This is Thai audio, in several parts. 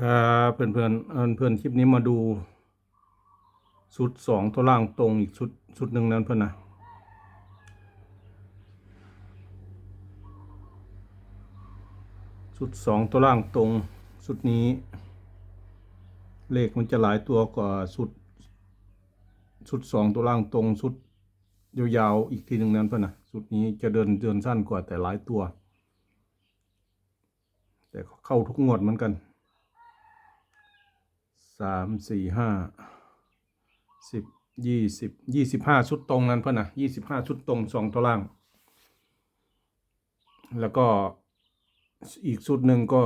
ครับเพื่อนเพื่อนเพื่อนคลิปนี้มาดูชุดสองตัวล่างตรงอีกชุดชุดหนึ่งนั้นเพื่อนนะชุดสองตัวล่างตรงชุดนี้ เลขมันจะหลายตัวกว่าชุดชุดสองตัวล่างตรงชุดยาวๆอีกทีหนึ่งนั้นเพื่อนนะชุดนี้จะเดินเดินสั้นกว่าแต่หลายตัว แต่เข้าทุกงวดเหมือนกัน สามสี่ห้าสิบยี่สิบยี่สิบห้าชุดตรงนั้นเพื่อนนะยี่สิบห้าชุดตรงสองตัวล่าง แล้วก็อีกชุดหนึ่งก็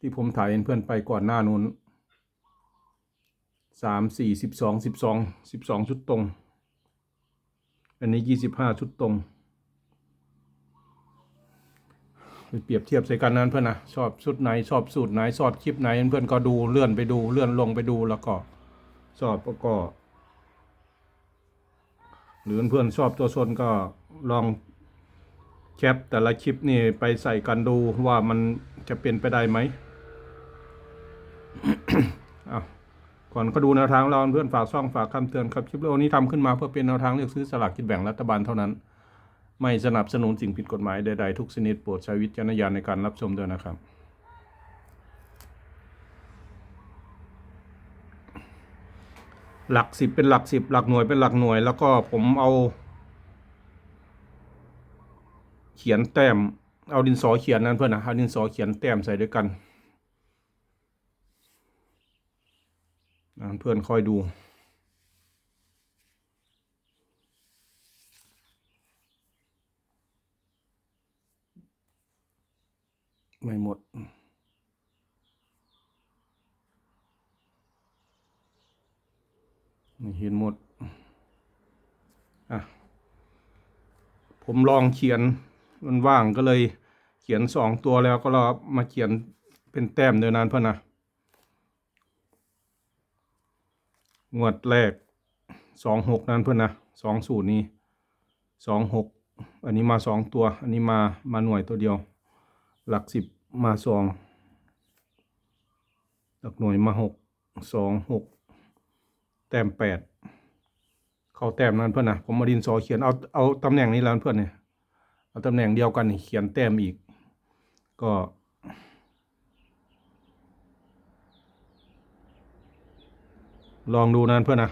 ที่ผมถ่ายให้เพื่อนไปก่อนหน้านู้นสามสี่สิบสองสิบสองสิบสองชุดตรง อันนี้ยี่สิบห้าชุดตรง ไป เปรียบเทียบใส่กันนั้นเพื่อนนะชอบชุดไหนชอบสูตรไหนชอบคลิปไหนเพื่อนก็ดูเลื่อนไปดูเลื่อนลงไปดูแล้วก็ชอบแล้วก็ หรือเพื่อนชอบตัวชนก็ลองแคปแต่ละคลิปนี่ไปใส่กันดูว่ามันจะเป็นไปได้ไหมอาก่อนก็ดูแนวทางเราเพื่อนฝากช่องฝากคำเตือนครับคลิปวิดีโอนี้ทำขึ้นมาเพื่อเป็นแนวทางเลือกซื้อสลากกินแบ่งรัฐบาลเท่านั้น ไม่สนับสนุนสิ่งผิดกฎหมายใดๆทุกชนิดโปรดใช้วิจารณญาณในการรับชมด้วยนะครับ หลักสิบเป็นหลักสิบหลักหน่วยเป็นหลักหน่วย แล้วก็ผมเอา เขียนแต้ม เอาดินสอเขียนนั่นเพื่อนนะเอาดินสอเขียนแต้มใส่ด้วยกันเพื่อนคอยดู ไม่หมด ไม่เห็นหมด อะ ผมลองเขียนมันว่างก็เลยเขียนสองตัวแล้วก็เรามาเขียนเป็นแต้มเดินนานเพื่อนนะงวดแรกสองหกนั้นเพื่อนนะสองสูตรนี้สองหกอันนี้มาสองตัว อันนี้มามาหน่วยตัวเดียว หลักสิบมาสองหลักหน่วยมาหกสองหกแต้มแปดเข้าแต้มนั้นเพื่อนนะผมมาดินสอเขียนเอาเอาตำแหน่งนี้แล้วเพื่อนเนี่ยเอาตำแหน่งเดียวกันเขียนแต้มอีก ก็ลองดูนั้นเพื่อนนะ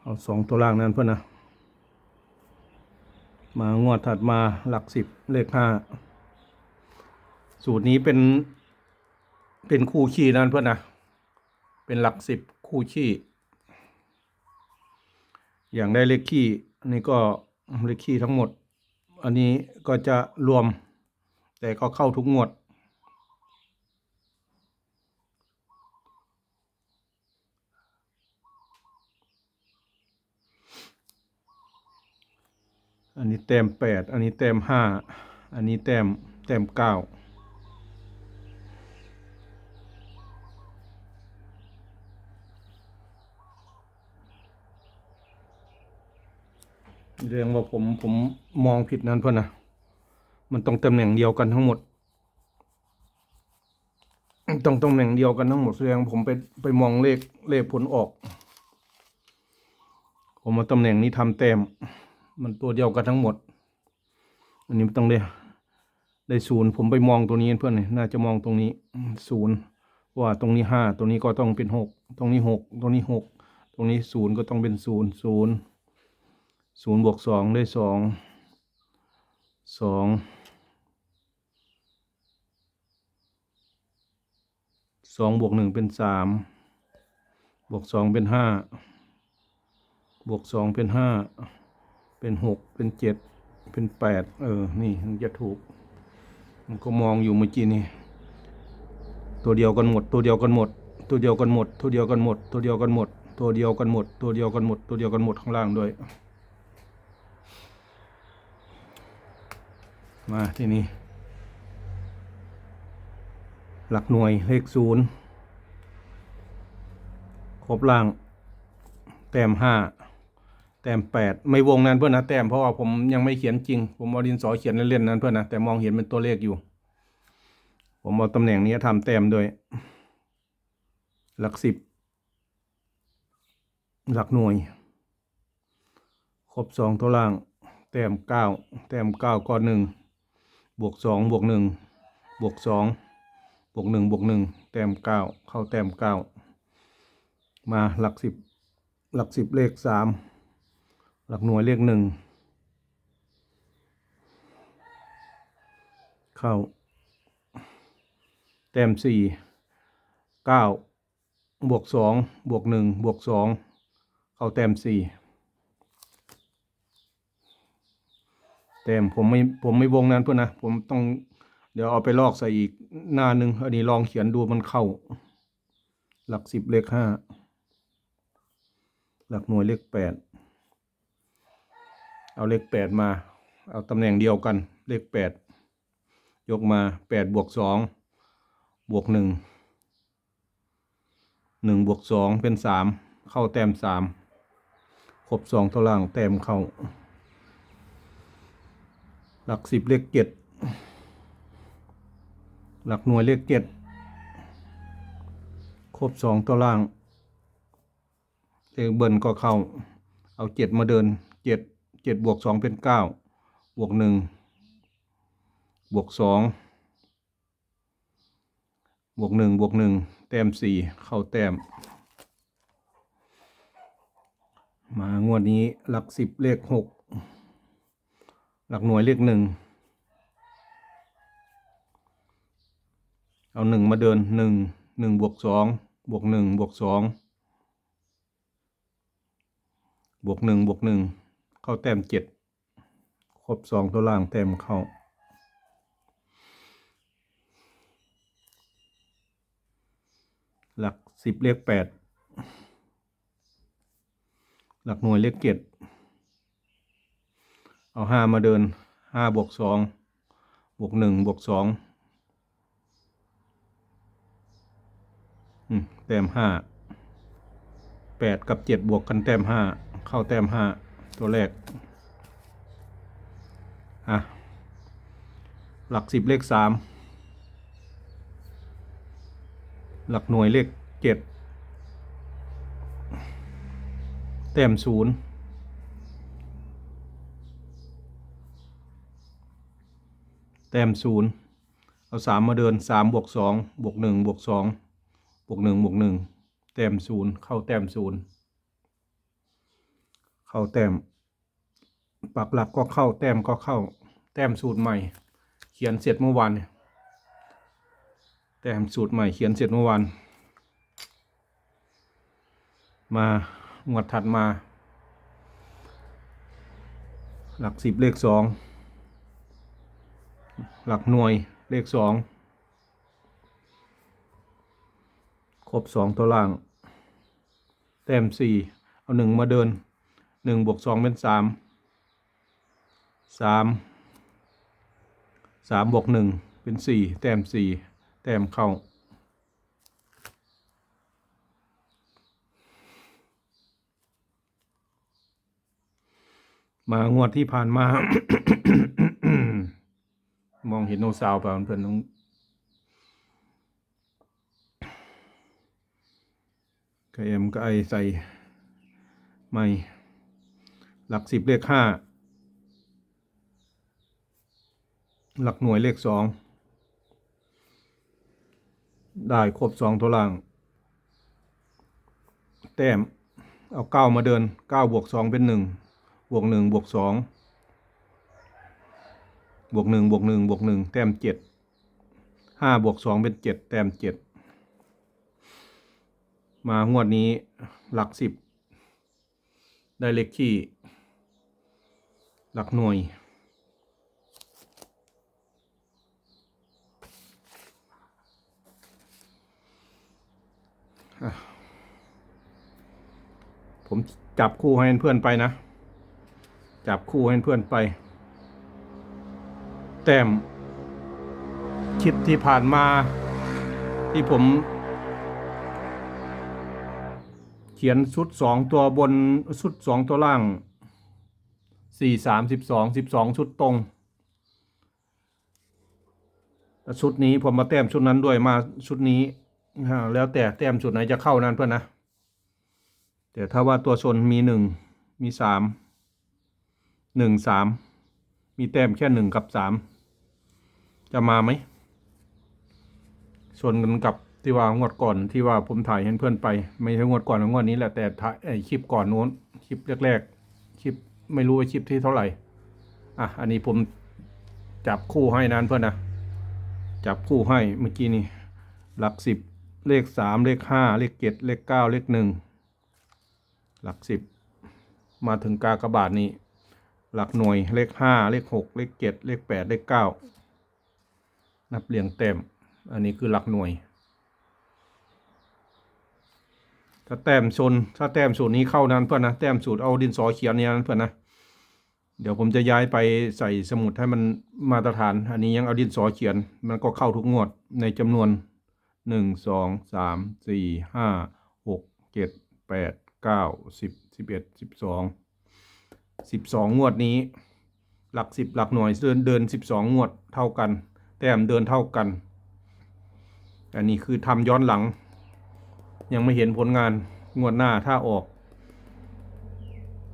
เอาสองตัวล่างนั้นเพื่อนนะ มางวดถัดมาหลักสิบเลขห้า สูตรนี้เป็น เป็นคู่ขี้นั่นเพื่อนนะ เป็นหลักสิบคู่ขี้ อย่างได้เลขขี้นนี้ก็เลขขี้ทั้งหมด อันนี้ก็จะรวม แต่ก็เข้าทุกงวด อันนี้แต้มแปด อันนี้แต้มห้า อันนี้แต้มแต้มเก้าเรียงว่าผมผมมองผิดนั้นเพื่อนนะ มันต้องตำแหน่งเดียวกันทั้งหมด ต้องตำแหน่งเดียวกันทั้งหมดแสดงผมไปไปมองเลขเลขผลออก ผมมาตำแหน่งนี้ทำแต้ม มันตัวเดียวกันทั้งหมด อันนี้ต้องได้ได้ศูนย์ผมไปมองตัวนี้เพื่อนน่าจะมองตรงนี้ศูนย์ว่าตรงนี้ห้าตรงนี้ก็ต้องเป็นหกตรงนี้หกตรงนี้หกตรงนี้ศูนย์ก็ต้องเป็นศูนย์ศูนย์ศูนย์บวกสองได้สองสองสองบวกหนึ่งเป็นสามบวกสองเป็นห้าบวกสองเป็นห้า เป็นหกเป็นเจ็ดเป็นแปดเออ นี่มันจะถูก มันก็มองอยู่เมื่อกี้นี่ตัวเดียวกันหมด ตัวเดียวกันหมด ตัวเดียวกันหมด ตัวเดียวกันหมด ตัวเดียวกันหมด ตัวเดียวกันหมด ตัวเดียวกันหมด ตัวเดียวกันหมดข้างล่างด้วย มาที่นี่หลักหน่วยเลขศูนย์ครบล่าง แต้มห้า แต้มแปดไม่วงนั้นเพื่อนนะแต้มเพราะว่าผมยังไม่เขียนจริง ผมเอาดินสอเขียนเล่นๆนั้นเพื่อนนะแต่มองเห็นเป็นตัวเลขอยู่ ผมเอาตำแหน่งนี้ทำแต้มด้วยหลักสิบ หลักหน่วย ครบสองตัวล่าง แต้มเก้าแต้มเก้าก้อนหนึ่งบวกสองบวกหนึ่งบวกสองบวกหนึ่งบวกหนึ่งแต้มเก้าเข้าแต้มเก้ามาหลักสิบหลักสิบเลขสาม หลักหน่วยเลขหนึ่ง เข้า แต้มสี่เก้าบวกสองบวกหนึ่งบวกสองเข้าแต้มสี่แต้มผมไม่ผมไม่วงนั้นเพื่อนนะ ผมต้องเดี๋ยวเอาไปลอกใส่อีกหน้าหนึ่งอันนี้ลองเขียนดูมันเข้า หลักสิบเลขห้า หลักหน่วยเลขแปด เอาเลขแปดมา เอาตำแหน่งเดียวกัน เลขแปดยกมาแปดบวกสองบวกหนึ่งหนึ่งบวกสองเป็นสามเข้าแต้มสามครบสองตัวล่างแต้มเข้า หลักสิบเลขเจ็ดหลักหน่วยเลขเจ็ดครบสองตัวล่างเลขเบิร์นก็เข้า เอาเจ็ดมาเดินเจ็ด เจ็ดบวกสองเป็นเก้าบวกหนึ่งบวกสองบวกหนึ่งบวกหนึ่งแต้มสี่เข้าแต้ม มางวดนี้หลักสิบเลขหกหลักหน่วยเลขหนึ่งเอาหนึ่งมาเดินหนึ่งหนึ่งบวกสองบวกหนึ่งบวกสองบวกหนึ่งบวกหนึ่ง เข้าแต้มเจ็ดครบสองตัวล่างแต้มเข้าหลักสิบเลขแปดหลักหน่วยเลขเจ็ดเอาห้ามาเดินห้าบวกสองบวกหนึ่งบวกสองแต้มห้าแปดกับเจ็ดบวกกันแต้มห้าเข้าแต้มห้า ตัวแรก อะ หลักสิบเลขสาม หลักหน่วยเลขเจ็ดแต้มศูนย์แต้มศูนย์เอาสามมาเดินสามบวกสองบวกหนึ่งบวกสองบวกหนึ่งบวกหนึ่งแต้มศูนย์เข้าแต้มศูนย์ เข้าแต้ม ปักหลักก็เข้าแต้มก็เข้า แต้มสูตรใหม่ เขียนเสร็จเมื่อวานแต้มสูตรใหม่เขียนเสร็จเมื่อวาน มางวดถัดมา หลักสิบเลขสองหลักหน่วยเลขสองครบสองตัวล่าง แต้มสี่เอาหนึ่งมาเดิน หนึ่งบวกสองเป็นสามสามสามบวกหนึ่งเป็นสี่แต้มสี่แต้มเข้ามา งวดที่ผ่านมา มองเห็นโนซาวเปล่าเพื่อนๆต้องกเอ็มก็ไอใส่ ไม่ หลักสิบเลขห้าหลักหน่วยเลขสองได้ครบสองตัวล่าง แต้ม เอาเก้ามาเดินเก้าบวกสองเป็นหนึ่งบวกหนึ่งบวกสองบวกหนึ่งบวกหนึ่งบวกหนึ่งแต้มเจ็ดห้าบวกสองเป็นเจ็ดแต้มเจ็ดมางวดนี้หลักสิบได้เลขที่ หลักหน่วย ผมจับคู่ให้เพื่อนไปนะ จับคู่ให้เพื่อนไป แต้มคลิปที่ผ่านมาที่ผม เขียนชุดสองตัวบนชุดสองตัวล่าง สี่สามสิบสองสิบสองชุดตรงชุดนี้ผมมาแต้มชุดนั้นด้วยมาชุดนี้แล้วแต่แต้มชุดไหนจะเข้านั้นเพื่อนนะ แต่ถ้าว่าตัวชนมีหนึ่งมีสามหนึ่งสามมีแต้มแค่หนึ่งกับสามจะมาไหมชนกันกับที่ว่างวดก่อนที่ว่าผมถ่ายให้เพื่อนไป ไม่ใช่งวดก่อนงวดนี้แหละแต่ถ่ายคลิปก่อนโน้นคลิปแรกๆคลิป ไม่รู้ว่าคลิปที่เท่าไหร่ อะ อันนี้ผมจับคู่ให้นานเพื่อนนะ จับคู่ให้เมื่อกี้นี่ หลักสิบเลขสามเลขห้าเลขเจ็ดเลขเก้าเลขหนึ่งหลักสิบมาถึงกากบาทนี้ หลักหน่วยเลขห้าเลขหกเลขเจ็ดเลขแปดเลขเก้านับเรียงเต็ม อันนี้คือหลักหน่วย ถ้าแต้มชนถ้าแต้มสูตรนี้เข้านั้นเพื่อนนะ แต้มสูตรเอาดินสอเขียนนี่ยนั้นเพื่อนนะ เดี๋ยวผมจะย้ายไปใส่สมุดให้มันมาตรฐาน อันนี้ยังเอาดินสอเขียน มันก็เข้าทุกงวดในจำนวนหนึ่งสองสามสี่ห้าหกเจ็ดแปดเก้าสิบสิบเอ็ดสิบสองสิบสองงวดนี้ หลักสิบหลักหน่วยเดินเดินสิบสองงวดเท่ากัน แต้มเดินเท่ากัน อันนี้คือทำย้อนหลัง ยังไม่เห็นผลงานงวดหน้าถ้าออก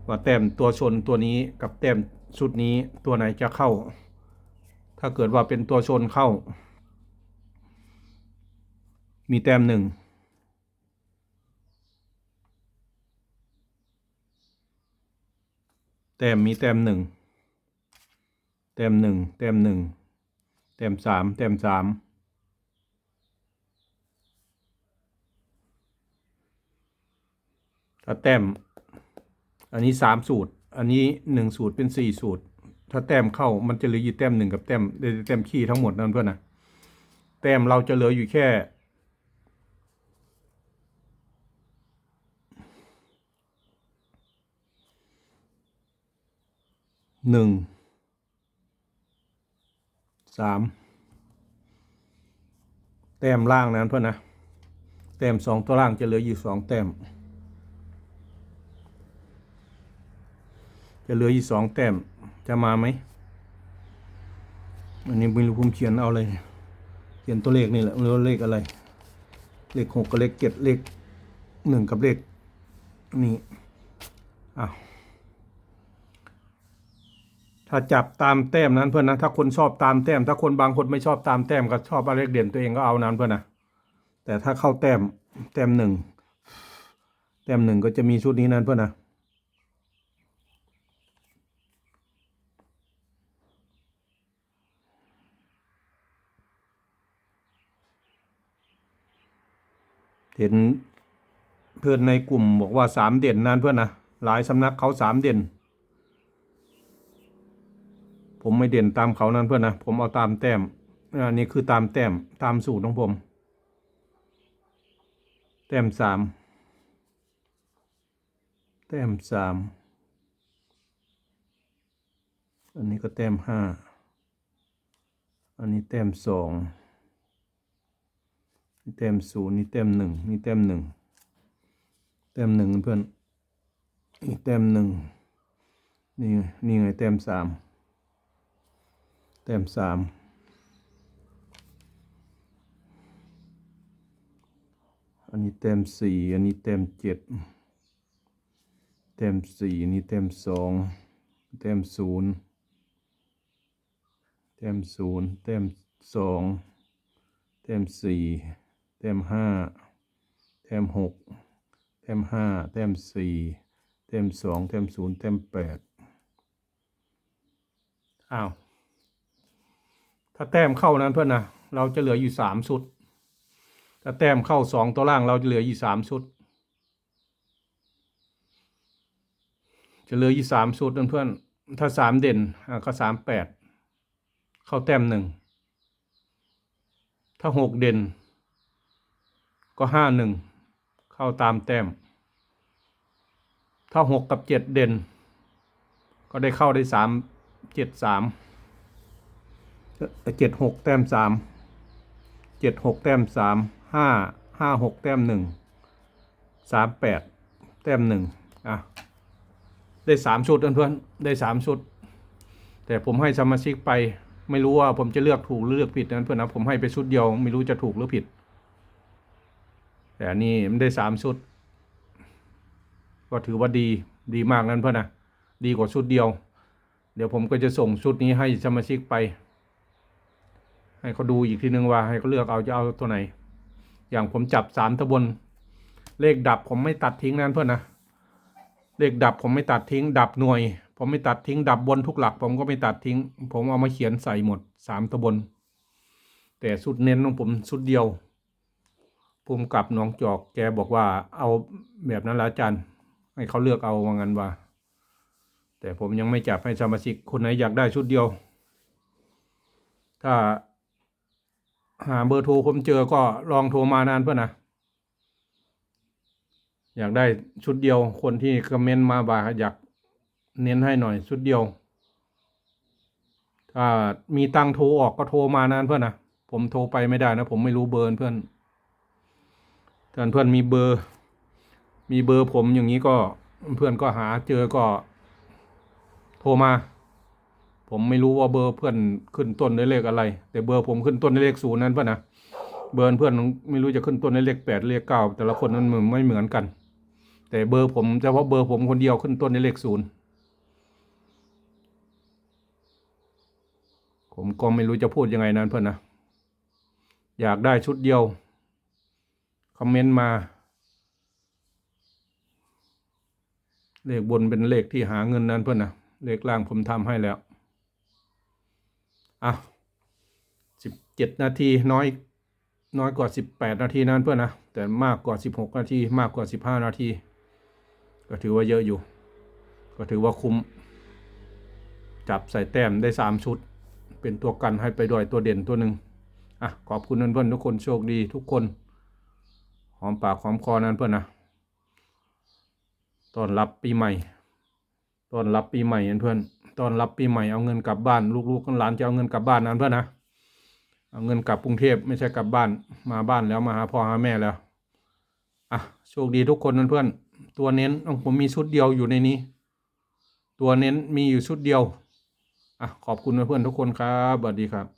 ว่าแต้มตัวชนตัวนี้กับแต้มชุดนี้ตัวไหนจะเข้า ถ้าเกิดว่าเป็นตัวชนเข้า มีแต้มหนึ่งแต้มมีแต้มหนึ่งแต้มหนึ่งแต้มหนึ่งแต้มสามแต้มสามถ้าแต้ม อันนี้สามสูตร อันนี้หนึ่งสูตรเป็นสี่สูตร ถ้าแต้มเข้ามันจะเหลืออยู่แต้มหนึ่งกับแต้มแต้มขี้ทั้งหมดนั่นเพื่อนนะแต้มเราจะเหลืออยู่แค่หนึ่งสามแต้มล่างนั้นเพื่อนนะแต้มสองตัวล่างจะเหลืออยู่สองแต้ม จะเหลืออีกสองแต้มจะมาไหมอันนี้ไม่รู้ผมเขียนเอาเลยเขียนตัวเลขนี่แหละไม่รู้เลขอะไร เลขหกกับเลขเจ็ดเลขหนึ่งกับเลขนี่อ้าวถ้าจับตามแต้มนั้นเพื่อนนะถ้าคนชอบตามแต้ม ถ้าคนบางคนไม่ชอบตามแต้มก็ชอบเอาเลขเด่นตัวเองก็เอานั้นเพื่อนนะแต่ถ้าเข้าแต้มแต้มหนึ่งแต้มหนึ่งก็จะมีชุดนี้นั้นเพื่อนนะ เห็นเพื่อนในกลุ่มบอกว่าสามเด่นนั่นเพื่อนนะหลายสำนักเขาสามเด่น ผมไม่เด่นตามเขานั่นเพื่อนนะผมเอาตามแต้มอันนี้คือตามแต้มตามสูตรของผม แต้มสามแต้มสามอันนี้ก็แต้มห้าอันนี้แต้มสอง นี่เต็มศูนย์นี่เต็มหนึ่งนี่เต็มหนึ่งเต็มหนึ่งเพื่อนนี่เต็มหนึ่งนี่ไงนี่ไงเต็มสามเต็มสามอันนี้เต็มสี่อันนี้เต็มเจ็ดเต็มสี่นนี้เต็มสองเต็มศูนย์เต็มศูนย์เต็มสองเต็มสี่ เต็มห้าเต็มหกเต็มห้าเต็มสี่เต็มสองเต็มศูนย์เต็มแปดอ้าว ถ้าแต้มเข้านั้นเพื่อนนะเราจะเหลืออยู่สามชุด ถ้าแต้มเข้าสองตัวล่างเราจะเหลืออยู่สามชุด จะเหลืออยู่สามชุดเพื่อนถ้าสามเด่นก็สามแปดเข้าแต้มหนึ่ง ถ้าหกเด่น ก็ห้าหนึ่งเข้าตามแต้ม ถ้าหกกับเจ็ดเด่น ก็ได้เข้าได้สามเจ็ดสามเจ็ดหกแต้มสามเจ็ดหกแต้มสามห้าห้าหกแต้มหนึ่งสามแปดแต้มหนึ่งอะได้สามชุดเพื่อนๆได้สามชุด แต่ผมให้สมาชิกไปไม่รู้ว่าผมจะเลือกถูกหรือเลือกผิดนั้นเพื่อนนะผมให้ไปชุดเดียวไม่รู้จะถูกหรือผิด แต่อันนี้มันได้สามชุด ก็ถือว่าดีดีมากนั้นเพื่อนนะดีกว่าชุดเดียว เดี๋ยวผมก็จะส่งชุดนี้ให้สมาชิกไป ให้เขาดูอีกทีนึงว่าให้เขาเลือกเอาจะเอาตัวไหน อย่างผมจับสามตะบน เลขดับผมไม่ตัดทิ้งนั้นเพื่อนนะเลขดับผมไม่ตัดทิ้ง ดับหน่วย ผมไม่ตัดทิ้ง ดับบนทุกหลัก ผมก็ไม่ตัดทิ้ง ผมเอามาเขียนใส่หมดสามตะบน แต่สุดเน้นของผมสุดเดียว ภูมิกับหน้องจอกแกบอกว่า เอาแบบนั้นละอาจารย์ ให้เขาเลือกเอาว่างั้นว่า แต่ผมยังไม่จับให้สมาชิกคนไหนอยากได้ชุดเดียว ถ้าหาเบอร์โทรผมเจอก็ลองโทรมานานเพื่อนนะอยากได้ชุดเดียวคนที่คอมเมนต์มาบ่าอยากเน้นให้หน่อยชุดเดียว ถ้ามีตังโทรออกก็โทรมานานเพื่อนนะผมโทรไปไม่ได้นะ ผมไม่รู้เบอร์เพื่อน ถ้าเพื่อนมีเบอร์ มีเบอร์ผมอย่างนี้ก็เพื่อนก็หาเจอก็ โทรมา ผมไม่รู้ว่าเบอร์เพื่อนขึ้นต้นด้วยเลขอะไร แต่เบอร์ผมขึ้นต้นด้วยเลขศูนย์นั้นเพื่อนนะเบอร์เพื่อนไม่รู้จะขึ้นต้นด้วยเลขแปดเลขเก้าแต่ละคนนั้นมันไม่เหมือนกัน แต่เบอร์ผมเฉพาะเบอร์ผมคนเดียวขึ้นต้นด้วยเลขศูนย์ผมก็ไม่รู้จะพูดยังไงนั้นเพื่อนนะ อยากได้ชุดเดียว คอมเมนต์มา เลขบนเป็นเลขที่หาเงินนั้นเพื่อนนะเลขล่างผมทำให้แล้วอะสิบเจ็ดนาทีน้อยน้อยกว่าสิบแปดนาทีนั้นเพื่อนนะแต่มากกว่าสิบหกนาที มากกว่าสิบห้านาที ก็ถือว่าเยอะอยู่ ก็ถือว่าคุ้ม จับใส่แต้มได้สามชุด เป็นตัวกันให้ไปด้วยตัวเด่นตัวหนึ่งอะขอบคุณเพื่อนๆทุกคนโชคดีทุกคน หอมปากหอมคอนั้นเพื่อนนะต้อนรับปีใหม่ต้อนรับปีใหม่เพื่อนต้อนรับปีใหม่เอาเงินกลับบ้านลูกๆกันหลานจะเอาเงินกลับบ้านนั้นเพื่อนนะเอาเงินกลับกรุงเทพไม่ใช่กลับบ้านมาบ้านแล้วมาหาพ่อหาแม่แล้วอะโชคดีทุกคนนั้นเพื่อน ตัวเน้นของผมมีชุดเดียวอยู่ในนี้ ตัวเน้นมีอยู่ชุดเดียวอะขอบคุณเพื่อนทุกคนครับสวัสดีครับ